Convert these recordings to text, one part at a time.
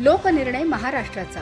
लोकनिर्णय महाराष्ट्राचा.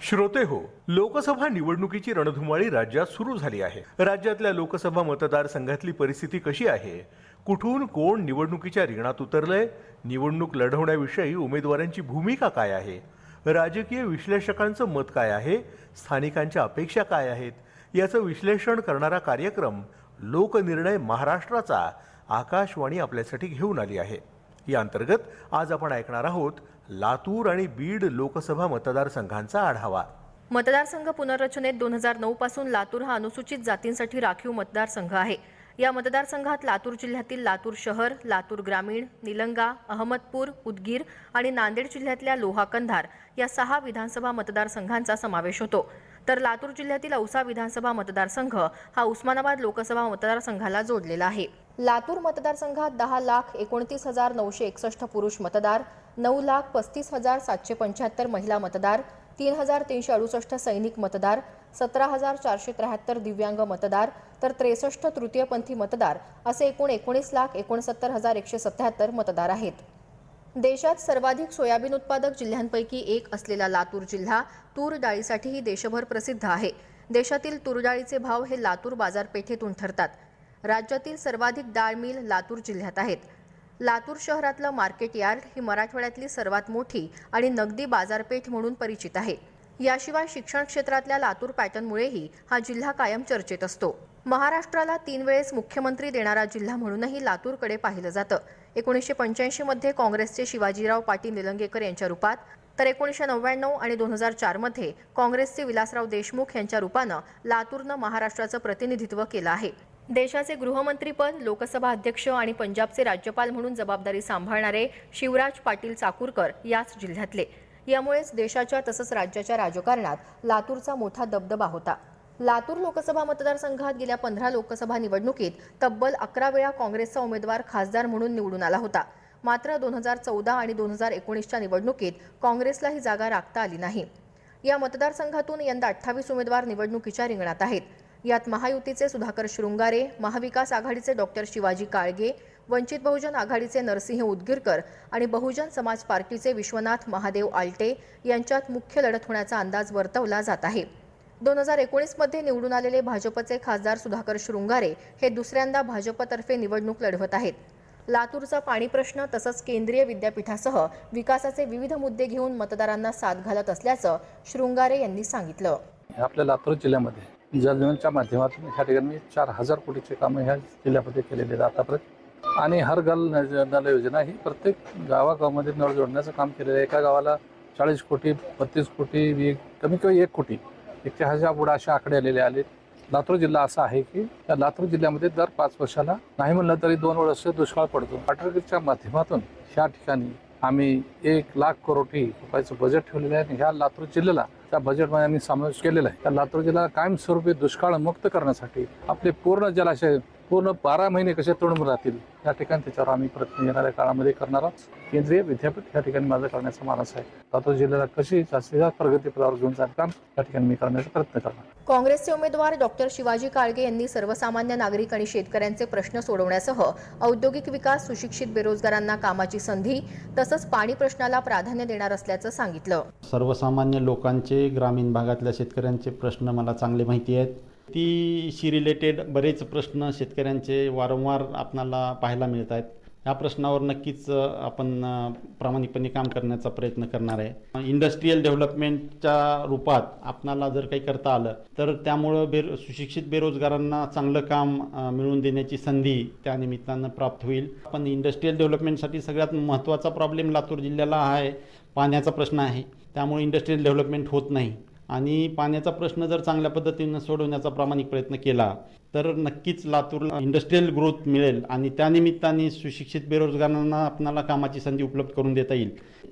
श्रोते हो लोकसभा निवडणुकीची रणधुमाळी राज्यात सुरू झाली आहे. राज्यातल्या लोकसभा मतदारसंघातली परिस्थिती कशी आहे? कुठून कोण निवडणुकीच्या रिंगणात उतरलंय? निवडणूक लढवण्याविषयी उमेदवारांची भूमिका काय आहे? राजकीय विश्लेषकांचं मत काय आहे? स्थानिकांच्या अपेक्षा काय आहेत? याचं विश्लेषण करणारा कार्यक्रम लोकनिर्णय महाराष्ट्राचा आकाशवाणी आपल्यासाठी घेऊन आली आहे. या अंतर्गत आज आपण ऐकणार आहोत लातूर आणि बीड लोकसभा मतदारसंघांचा आढावा. मतदारसंघ पुनर्रचनेत दोन हजार नऊ पासून लातूर हा अनुसूचित जातींसाठी राखीव मतदारसंघ आहे. या मतदारसंघात लातूर जिल्ह्यातील लातूर शहर लातूर ग्रामीण निलंगा अहमदपूर उदगीर आणि नांदेड जिल्ह्यातल्या लोहा कंधार या सहा विधानसभा मतदारसंघांचा समावेश होतो. तर लातूर जिल्ह्यातील औसा विधानसभा मतदारसंघ हा उस्मानाबाद लोकसभा मतदारसंघाला जोडलेला आहे. लातूर मतदारसंघात दहा लाख एकोणतीस हजार नऊशे एकसष्ट पुरुष मतदार नऊ लाख पस्तीस हजार सातशे पंच्याहत्तर महिला मतदार तीन हजार तीनशे अडुसष्ट सैनिक मतदार सतरा हजार चारशे त्र्याहत्तर दिव्यांग मतदार तर त्रेसष्ट तृतीयपंथी मतदार असे एकूण एकोणीस लाख एकोणसत्तर हजार एकशे सत्याहत्तर मतदार आहेत. देशात सर्वाधिक सोयाबीन उत्पादक जिल्ह्यांपैकी एक असलेला लातूर जिल्हा तूर डाळीसाठीही देशभर प्रसिद्ध आहे. देशातील तूर डाळीचे भाव हे लातूर बाजारपेठेतून ठरतात. राज्यातील सर्वाधिक डाळ मिल लातूर जिल्ह्यात आहेत. लातूर शहरातलं मार्केट यार्ड ही मराठवाड्यातली सर्वात मोठी आणि नगदी बाजारपेठ म्हणून परिचित आहे. याशिवाय शिक्षण क्षेत्रातल्या लातूर पॅटर्नमुळेही हा जिल्हा कायम चर्चेत असतो. महाराष्ट्राला तीन वेळेस मुख्यमंत्री देणारा जिल्हा म्हणूनही लातूरकडे पाहिलं जातं. एकोणीसशे पंच्याऐंशीमध्ये काँग्रेसचे शिवाजीराव पाटील निलंगेकर यांच्या रूपात तर एकोणीसशे नव्याण्णव आणि दोन हजार चारमध्ये काँग्रेसचे विलासराव देशमुख यांच्या रूपानं लातूरनं महाराष्ट्राचं प्रतिनिधित्व केलं आहे. देशाचे गृहमंत्रीपद लोकसभा अध्यक्ष आणि पंजाबचे राज्यपाल म्हणून जबाबदारी सांभाळणारे शिवराज पाटील चाकूरकर याच जिल्ह्यातले. यामुळेच देशाच्या तसंच राज्याच्या राजकारणात लातूरचा मोठा दबदबा होता. लातूर लोकसभा मतदारसंघात गेल्या पंधरा लोकसभा निवडणुकीत तब्बल अकरा वेळा काँग्रेसचा उमेदवार खासदार म्हणून निवडून आला होता. मात्र दोन हजार चौदा आणि दोन हजार एकोणीसच्या निवडणुकीत काँग्रेसला ही जागा राखता आली नाही. या मतदारसंघातून यंदा अठ्ठावीस उमेदवार निवडणुकीच्या रिंगणात आहेत. यात महायुतीचे सुधाकर शृंगारे महाविकास आघाडीचे डॉक्टर शिवाजी काळगे वंचित बहुजन आघाडीचे नरसिंह उदगीरकर आणि बहुजन समाज पार्टीचे विश्वनाथ महादेव आल्टे यांच्यात मुख्य लढत होण्याचा अंदाज वर्तवला जात आहे. दोन हजार एकोणीसमध्ये निवडून आलेले भाजपचे खासदार सुधाकर शृंगारे हे दुसऱ्यांदा भाजपतर्फे निवडणूक लढवत आहेत. लातूरचा पाणी प्रश्न तसंच केंद्रीय विद्यापीठासह विकासाचे विविध मुद्दे घेऊन मतदारांना साथ घालत असल्याचं शृंगारे यांनी सांगितलं. आपल्या लातूर जिल्ह्यामध्ये जलजीवनच्या माध्यमातून ह्या ठिकाणी चार हजार कोटीचे कामं ह्या जिल्ह्यामध्ये केलेले आहेत आतापर्यंत. आणि हर गल नल योजना ही प्रत्येक गावागावामध्ये नळ जोडण्याचं काम केलेलं आहे. एका गावाला चाळीस कोटी बत्तीस कोटी वी- कमी कमी एक कोटी एकशे हजार पुढे असे आकडे आलेले आले लातूर जिल्हा असा आहे की या लातूर जिल्ह्यामध्ये दर पाच वर्षाला नाही म्हणलं तरी दोन वर्ष दुष्काळ पडतो. अटलच्या माध्यमातून ह्या ठिकाणी आम्ही एक लाख कोटी रुपयाचं बजेट ठेवलेलं आहे. आणि ह्या लातूर जिल्ह्याला त्या बजेटमध्ये आम्ही समावेश केलेला आहे. त्या लातूर जिल्ह्याला कायमस्वरूपी दुष्काळ मुक्त करण्यासाठी आपले पूर्ण जलाशय पूर्ण बारा महिने कसे तोडून राहतील या ठिकाणी त्याच्यावर आम्ही प्रयत्न येणाऱ्या काळामध्ये करणार आहोत. केंद्रीय विद्यापीठ या ठिकाणी माझा करण्याचा मानस आहे. लातूर जिल्ह्याला कशी जास्तीत जास्त प्रगतीपदावर घेऊन जाईल काम या ठिकाणी मी करण्याचा प्रयत्न करणार. काँग्रेसचे उमेदवार डॉक्टर शिवाजी काळगे यांनी सर्वसामान्य नागरिक आणि शेतकऱ्यांचे प्रश्न सोडवण्यासह औद्योगिक विकास सुशिक्षित बेरोजगारांना कामाची संधी तसंच पाणी प्रश्नाला प्राधान्य देणार असल्याचं सांगितलं. सर्वसामान्य लोकांचे ग्रामीण भागातल्या शेतकऱ्यांचे प्रश्न मला चांगले माहिती आहेत. तीशी रिलेटेड बरेच प्रश्न शेतकऱ्यांचे वारंवार आपणाला पाहायला मिळत आहेत या प्रश्नावर नक्कीच आपण प्रामाणिकपणे काम करण्याचा प्रयत्न करणार आहे. इंडस्ट्रीयल डेव्हलपमेंटच्या रूपात आपणाला जर काही करता आलं तर त्यामुळं बेर सुशिक्षित बेरोजगारांना चांगलं काम मिळवून देण्याची संधी त्या निमित्तानं प्राप्त होईल. पण इंडस्ट्रीयल डेव्हलपमेंटसाठी सगळ्यात महत्त्वाचा प्रॉब्लेम लातूर जिल्ह्याला हा आहे पाण्याचा प्रश्न आहे. त्यामुळे इंडस्ट्रीयल डेव्हलपमेंट होत नाही. आणि पाण्याचा प्रश्न जर चांगल्या पद्धतीनं सोडवण्याचा प्रामाणिक प्रयत्न केला तर नक्कीच लातूरला इंडस्ट्रीयल ग्रोथ मिळेल आणि त्यानिमित्ताने सुशिक्षित बेरोजगारांना आपणाला कामाची संधी उपलब्ध करून देता येईल.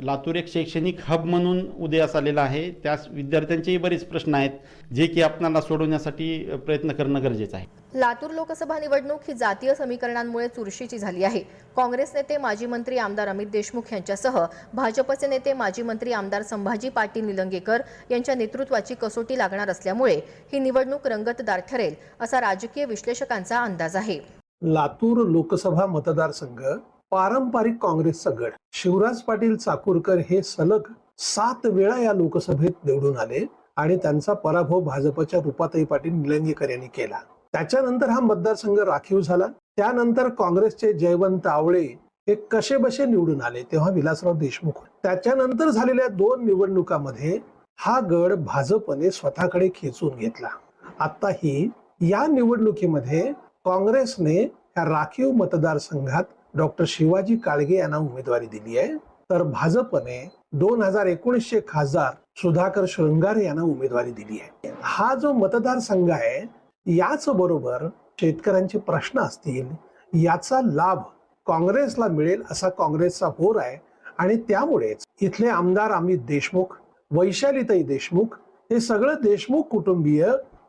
लातूर एक शैक्षणिक हब म्हणून उदयास आलेला आहे. त्यास विद्यार्थ्यांचेही बरेच प्रश्न आहेत जे की आपणाला सोडवण्यासाठी प्रयत्न करणं गरजेचं आहे. लातूर लोकसभा निवडणूक ही जातीय समीकरणांमुळे चुरशीची झाली आहे. काँग्रेस नेते माजी मंत्री आमदार अमित देशमुख यांच्यासह भाजपचे नेते माजी मंत्री आमदार संभाजी पाटील निलंगेकर यांच्या नेतृत्वाची कसोटी लागणार असल्यामुळे ही निवडणूक रंगतदार ठरेल असा राज राजकीय विश्लेषकांचा अंदाज आहे. लातूर लोकसभा मतदारसंघ पारंपरिक काँग्रेसचा गड. शिवराज पाटील चाकूरकर हे सलग सात वेळा या लोकसभेत निवडून आले आणि त्यांचा पराभव भाजपच्या रुपाताई पाटील निलंगेकर यांनी केला. त्याच्यानंतर हा मतदारसंघ राखीव झाला. त्यानंतर काँग्रेसचे जयवंत आवळे हे कसे बसे निवडून आले तेव्हा विलासराव देशमुख. त्याच्यानंतर झालेल्या दोन निवडणुकांमध्ये हा गड भाजपने स्वतःकडे खेचून घेतला. आताही या निवडणुकीमध्ये काँग्रेसने या राखीव मतदारसंघात डॉक्टर शिवाजी काळगे यांना उमेदवारी दिली आहे. तर भाजपने दोन हजार एकोणीसशे खासदार सुधाकर शृंगारे यांना उमेदवारी दिली आहे. हा जो मतदारसंघ आहे याच बरोबर शेतकऱ्यांचे प्रश्न असतील याचा लाभ काँग्रेसला मिळेल असा काँग्रेसचा होर आहे. आणि त्यामुळेच इथले आमदार अमित देशमुख वैशालीताई देशमुख हे सगळं देशमुख कुटुंबीय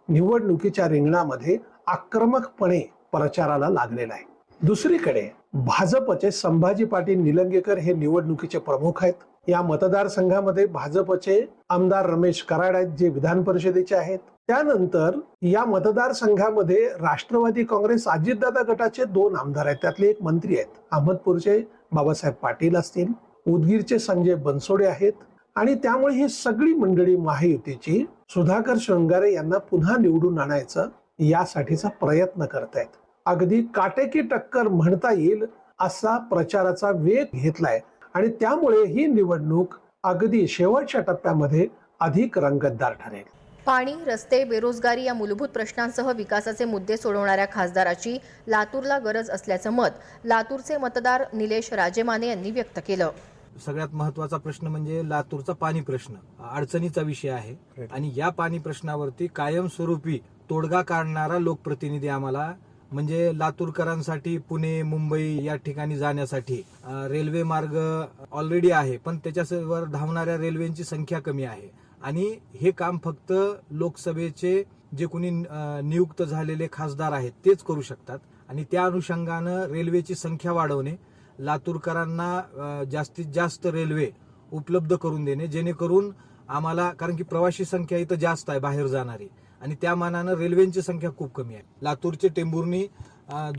निवडणुकीच्या रिंगणामध्ये आक्रमकपणे प्रचाराला लागलेला आहे. दुसरीकडे भाजपचे संभाजी पाटील निलंगेकर हे निवडणुकीचे प्रमुख आहेत. या मतदारसंघामध्ये भाजपचे आमदार रमेश कराड आहेत जे विधान परिषदेचे आहेत. त्यानंतर या मतदारसंघामध्ये राष्ट्रवादी काँग्रेस अजितदादा गटाचे दोन आमदार आहेत. त्यातले एक मंत्री आहेत. अहमदपूरचे बाबासाहेब पाटील असतील. उदगीरचे संजय बनसोडे आहेत. आणि त्यामुळे ही सगळी मंडळी महायुतीची सुधाकर शृंगारे यांना पुन्हा निवडून आणायचं यासाठीचा प्रयत्न करतायत. अगदी काटेकी टक्कर म्हणता येईल असा प्रचाराचा वेग घेतलाय. आणि त्यामुळे ही निवडणूक अगदी शेवटच्या टप्प्यामध्ये अधिक रंगतदार ठरेल. पाणी रस्ते बेरोजगारी या मूलभूत प्रश्नांसह विकासाचे मुद्दे सोडवणाऱ्या खासदाराची लातूरला गरज असल्याचं मत लातूरचे मतदार निलेश राजेमाने यांनी व्यक्त केलं. सगळ्यात महत्त्वाचा प्रश्न म्हणजे लातूरचा पाणी प्रश्न. अडचणीचा विषय आहे. आणि या पाणी प्रश्नावरती कायमस्वरूपी तोडगा काढणारा लोकप्रतिनिधी आम्हाला म्हणजे लातूरकरांसाठी पुणे मुंबई या ठिकाणी जाण्यासाठी रेल्वे मार्ग ऑलरेडी आहे पण त्याच्यावर धावणाऱ्या रेल्वेची संख्या कमी आहे. आणि हे काम फक्त लोकसभेचे जे कोणी नियुक्त झालेले खासदार आहेत तेच करू शकतात. आणि त्या अनुषंगानं रेल्वेची संख्या वाढवणे लातूरकरांना जास्तीत जास्त रेल्वे उपलब्ध करून देणे जेणेकरून आम्हाला कारण की प्रवासी संख्या इथं जास्त आहे बाहेर जाणारी. आणि त्या मानानं रेल्वेची संख्या खूप कमी आहे. लातूरचे टेंभुर्णी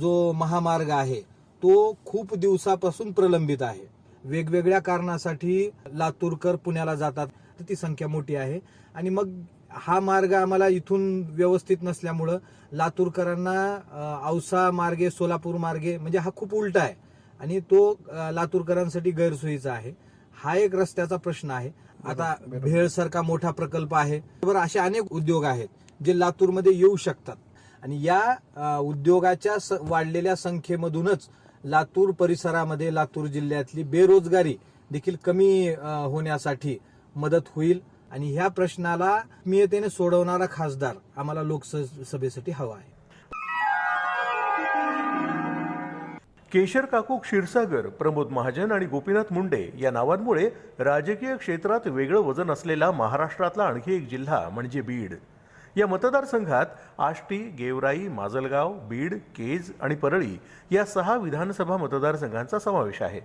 जो महामार्ग आहे तो खूप दिवसापासून प्रलंबित आहे. वेगवेगळ्या कारणासाठी लातूरकर पुण्याला जातात तर ती संख्या मोठी आहे. आणि मग हा मार्ग आम्हाला इथून व्यवस्थित नसल्यामुळं लातूरकरांना औसा मार्गे सोलापूर मार्गे म्हणजे हा खूप उलटा आहे. आणि तो लातूरकरांसाठी गैरसोयीचा आहे. हा एक रस्त्याचा प्रश्न आहे. आता भेळसारखा मोठा प्रकल्प आहे. बरोबर असे अनेक उद्योग आहेत जे लातूरमध्ये येऊ शकतात. आणि या उद्योगाच्या वाढलेल्या संख्येमधूनच लातूर परिसरामध्ये लातूर जिल्ह्यातली बेरोजगारी देखील कमी होण्यासाठी मदत होईल. आणि ह्या प्रश्नाला आत्मीयतेने सोडवणारा खासदार आम्हाला लोकसभेसाठी हवा आहे. केशर काकू क्षीरसागर प्रमोद महाजन आणि गोपीनाथ मुंडे या नावांमुळे राजकीय क्षेत्रात वेगळं वजन असलेला महाराष्ट्रातला आणखी एक जिल्हा म्हणजे बीड. या मतदारसंघात आष्टी गेवराई माजलगाव बीड केज आणि परळी या सहा विधानसभा मतदारसंघांचा समावेश आहे.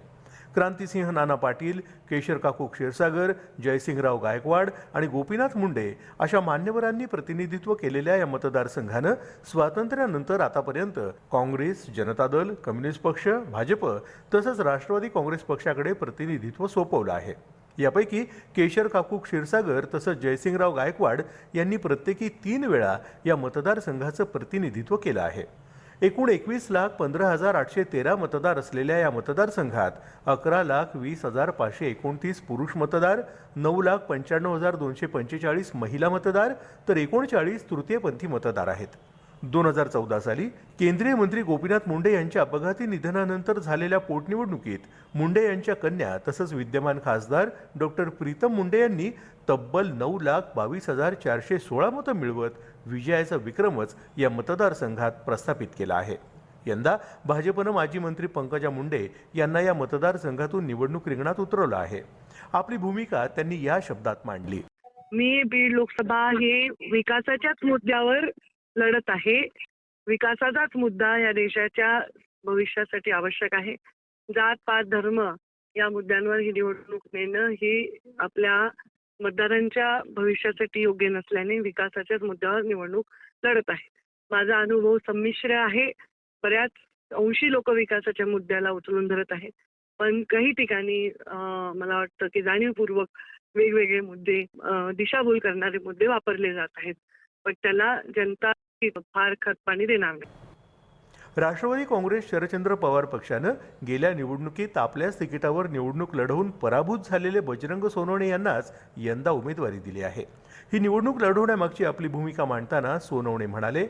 क्रांतिसिंह नाना पाटील केशर काकू क्षीरसागर जयसिंगराव गायकवाड आणि गोपीनाथ मुंडे अशा मान्यवरांनी प्रतिनिधित्व केलेल्या या मतदारसंघानं स्वातंत्र्यानंतर आतापर्यंत काँग्रेस जनता दल कम्युनिस्ट पक्ष भाजप तसंच राष्ट्रवादी काँग्रेस पक्षाकडे प्रतिनिधित्व सोपवलं आहे. यापैकी केशर काकू क्षीरसागर तसंच जयसिंगराव गायकवाड यांनी प्रत्येकी तीन वेळा या मतदारसंघाचं प्रतिनिधित्व केलं आहे. एकूण एकवीस लाख पंधरा हजार आठशे तेरा मतदार असलेल्या या मतदारसंघात अकरा लाख वीस हजार पाचशे एकोणतीस पुरुष मतदार नऊ लाख पंच्याण्णव हजार दोनशे पंचेचाळीस महिला मतदार तर एकोणचाळीस तृतीयपंथी मतदार आहेत. दोन हजार चौदा साली केंद्रीय मंत्री गोपीनाथ मुंडे यांच्या अपघाती निधनानंतर झालेल्या पोटनिवडणुकीत मुंडे यांच्या कन्या तसंच विद्यमान खासदार डॉक्टर प्रीतम मुंडे यांनी तब्बल नऊ लाख बावीस हजार चारशे सोळा मतं मिळवत विजयाचा विक्रमच या मतदारसंघात प्रस्थापित केला आहे. यंदा भाजपनं माजी मंत्री पंकजा मुंडे यांना या मतदारसंघातून निवडणूक रिंगणात उतरवलं आहे. आपली भूमिका त्यांनी या शब्दात मांडली. मी बीड लोकसभा हे विकासाच्याच मुद्द्यावर लढत आहे. विकासाचाच मुद्दा या देशाच्या भविष्यासाठी आवश्यक आहे. जात पात धर्म या मुद्द्यांवर ही निवडणूक नेणं ही आपल्या मतदारांच्या भविष्यासाठी योग्य नसल्याने विकासाच्याच मुद्द्यावर निवडणूक लढत आहे. माझा अनुभव संमिश्र आहे. बऱ्याच अंशी लोक विकासाच्या मुद्द्याला उचलून धरत आहेत. पण काही ठिकाणी मला वाटतं की जाणीवपूर्वक वेगवेगळे मुद्दे दिशाभूल करणारे मुद्दे वापरले जात आहेत. पण त्याला जनता फार खतपाणी देणार नाही. राष्ट्रवादी काँग्रेस शरदचंद्र पवार पक्षानं गेल्या निवडणुकीत आपल्याच तिकिटावर निवडणूक लढवून पराभूत झालेले बजरंग सोनवणे यांनाच यंदा उमेदवारी दिली आहे. ही निवडणूक लढवण्यामागची आपली भूमिका मांडताना सोनवणे म्हणाले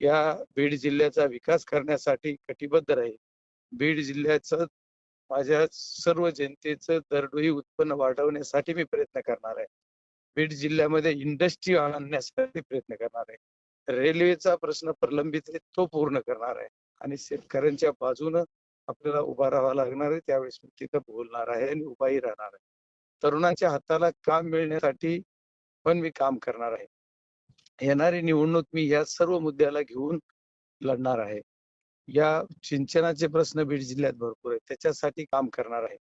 या बीड जिल्ह्याचा विकास करण्यासाठी कटिबद्ध राहील. बीड जिल्ह्याचं माझ्या सर्व जनतेचं दरडोई उत्पन्न वाढवण्यासाठी मी प्रयत्न करणार आहे. बीड जिल्ह्यामध्ये इंडस्ट्री आणण्यासाठी प्रयत्न करणार आहे. रेल्वेचा प्रश्न प्रलंबित आहे तो पूर्ण करणार आहे. आणि शेतकऱ्यांच्या बाजूनं आपल्याला उभा राहावा लागणार आहे. त्यावेळेस मी तिथं बोलणार आहे आणि उभाही राहणार आहे. तरुणांच्या हाताला काम मिळण्यासाठी पण मी काम करणार आहे. येणारी निवडणूक मी या सर्व मुद्द्याला घेऊन लढणार आहे. या सिंचनाचे प्रश्न बीड जिल्ह्यात भरपूर आहेत. त्याच्यासाठी काम करणार आहे.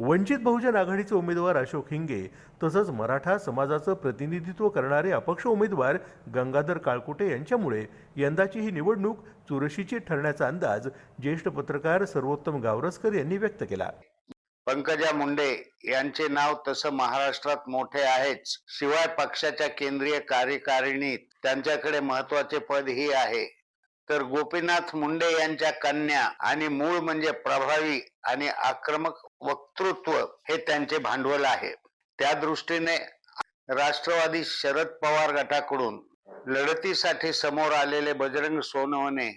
वंचित बहुजन आघाडीचे उमेदवार अशोक हिंगे तसंच मराठा समाजाचं प्रतिनिधित्व करणारे अपक्ष उमेदवार गंगाधर काळकुटे यांच्यामुळे यंदाची ही निवडणूक चुरशीची ठरण्याचा अंदाज ज्येष्ठ पत्रकार सर्वोत्तम गावरसकर यांनी व्यक्त केला. पंकजा मुंडे यांचे नाव तसं महाराष्ट्रात मोठे आहेच. शिवाय पक्षाच्या केंद्रीय कार्यकारिणीत त्यांच्याकडे महत्त्वाचे पद ही आहे. तर गोपीनाथ मुंडे यांच्या कन्या आणि मूळ म्हणजे प्रभावी आणि आक्रमक वक्तृत्व हे त्यांचे भांडवल आहे. त्या दृष्टीने राष्ट्रवादी शरद पवार गटाकडून लढतीसाठी समोर आलेले बजरंग सोनवणे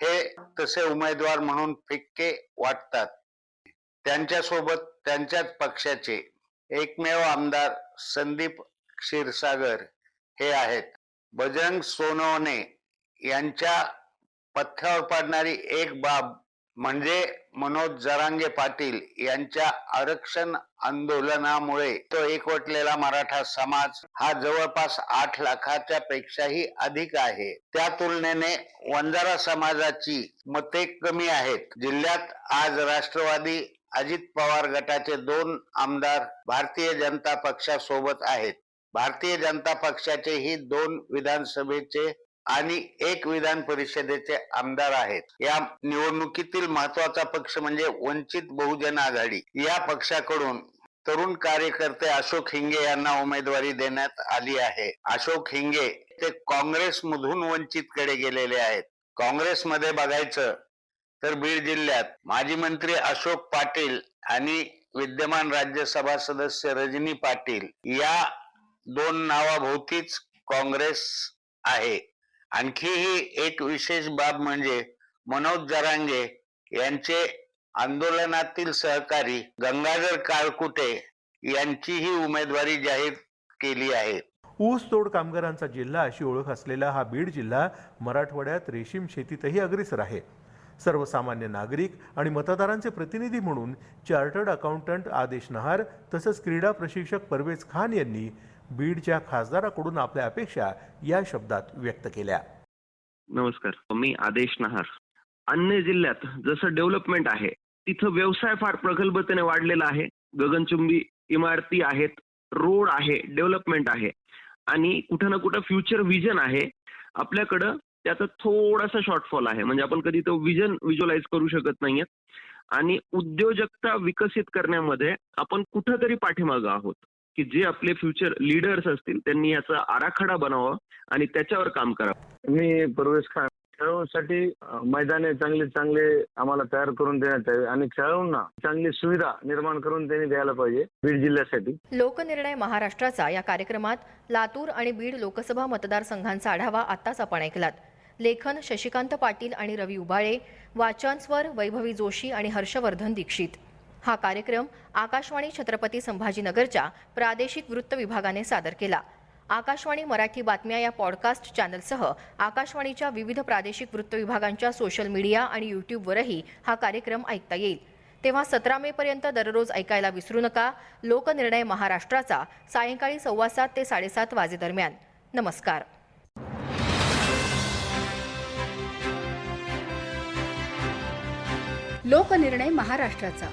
हे तसे उमेदवार म्हणून फिक्के वाटतात. त्यांच्यासोबत त्यांच्याच पक्षाचे एकमेव आमदार संदीप क्षीरसागर हे आहेत. बजरंग सोनवणे यांच्या पथ्यावर पडणारी एक बाब म्हणजे मनोज जरांगे पाटील यांच्या आरक्षण आंदोलनामुळे तो एकवटलेला मराठा समाज हा जवळपास आठ लाखाच्या पेक्षाही अधिक आहे. त्या तुलनेने वंजारा समाजाची मते कमी आहेत. जिल्ह्यात आज राष्ट्रवादी अजित पवार गटाचे दोन आमदार भारतीय जनता पक्षासोबत आहेत. भारतीय जनता पक्षाचे ही दोन विधानसभेचे आणि एक विधान परिषदेचे आमदार आहेत. या निवडणुकीतील महत्त्वाचा पक्ष म्हणजे वंचित बहुजन आघाडी. या पक्षाकडून तरुण कार्यकर्ते अशोक हिंगे यांना उमेदवारी देण्यात आली आहे. अशोक हिंगे ते काँग्रेसमधून वंचितकडे गेलेले आहेत. काँग्रेसमध्ये बघायचं तर बीड जिल्ह्यात माजी मंत्री अशोक पाटील आणि विद्यमान राज्यसभा सदस्य रजनी पाटील या दोन नावाभोवतीच काँग्रेस आहे. आणखीही एक विशेष बाब म्हणजे मनोज जरांगे यांचे आंदोलनातील सहकारी गंगाधर काळकुटे यांचीही उमेदवारी जाहीर केली आहे. ऊस तोड कामगारांचा जिल्हा अशी ओळख असलेला हा बीड जिल्हा मराठवाड्यात रेशीम शेतीतही अग्रेसर आहे. सर्वसामान्य नागरिक आणि मतदारांचे प्रतिनिधी म्हणून चार्टर्ड अकाउंटंट आदेश नहार तसंच क्रीडा प्रशिक्षक परवेज खान यांनी बीडच्या खासदाराकडून आपल्या अपेक्षा या शब्दात व्यक्त केल्या. नमस्कार मी आदेश नहार. अन्य जिल्ह्यात जसं डेव्हलपमेंट आहे तिथं व्यवसाय फार प्रगल्भतेने वाढलेला आहे. गगनचुंबी इमारती आहेत रोड आहे डेव्हलपमेंट आहे. आणि कुठं ना कुठं फ्युचर विजन आहे. आपल्याकडं त्याचा थोडासा शॉर्टफॉल आहे. म्हणजे आपण कधी तो विजन विज्युअलाइज करू शकत नाहीये आणि उद्योजकता विकसित करण्यामध्ये आपण कुठंतरी पाठीमागं आहोत. की जे आपले फ्युचर लीडर्स असतील त्यांनी याचा आराखडा बनावा आणि त्याच्यावर काम करावं. मी परवेश खान खेळाडूंसाठी अं, मैदाने चांगले चांगले आम्हाला तयार करून देण्यात यावे आणि खेळाडूंना चांगली सुविधा निर्माण करून त्यांनी द्यायला पाहिजे बीड जिल्ह्यासाठी. लोकनिर्णय महाराष्ट्राचा या कार्यक्रमात लातूर आणि बीड लोकसभा मतदारसंघांचा आढावा आत्ताच आपण ऐकलात. लेखन शशिकांत पाटील आणि रवी उबाळे वाचन स्वर वैभवी जोशी आणि हर्षवर्धन दीक्षित. हा कार्यक्रम आकाशवाणी छत्रपती संभाजीनगरच्या प्रादेशिक वृत्त विभागाने सादर केला. आकाशवाणी मराठी बातम्या या पॉडकास्ट चॅनलसह आकाशवाणीच्या विविध प्रादेशिक वृत्त विभागांच्या सोशल मीडिया आणि यूट्यूबवरही हा कार्यक्रम ऐकता येईल. तेव्हा सतरा मे पर्यंत दररोज ऐकायला विसरू नका. लोकनिर्णय महाराष्ट्राचा सायंकाळी सव्वा सात ते साडेसात वाजेदरम्यान नमस्कार. लोकनिर्णय महाराष्ट्राचा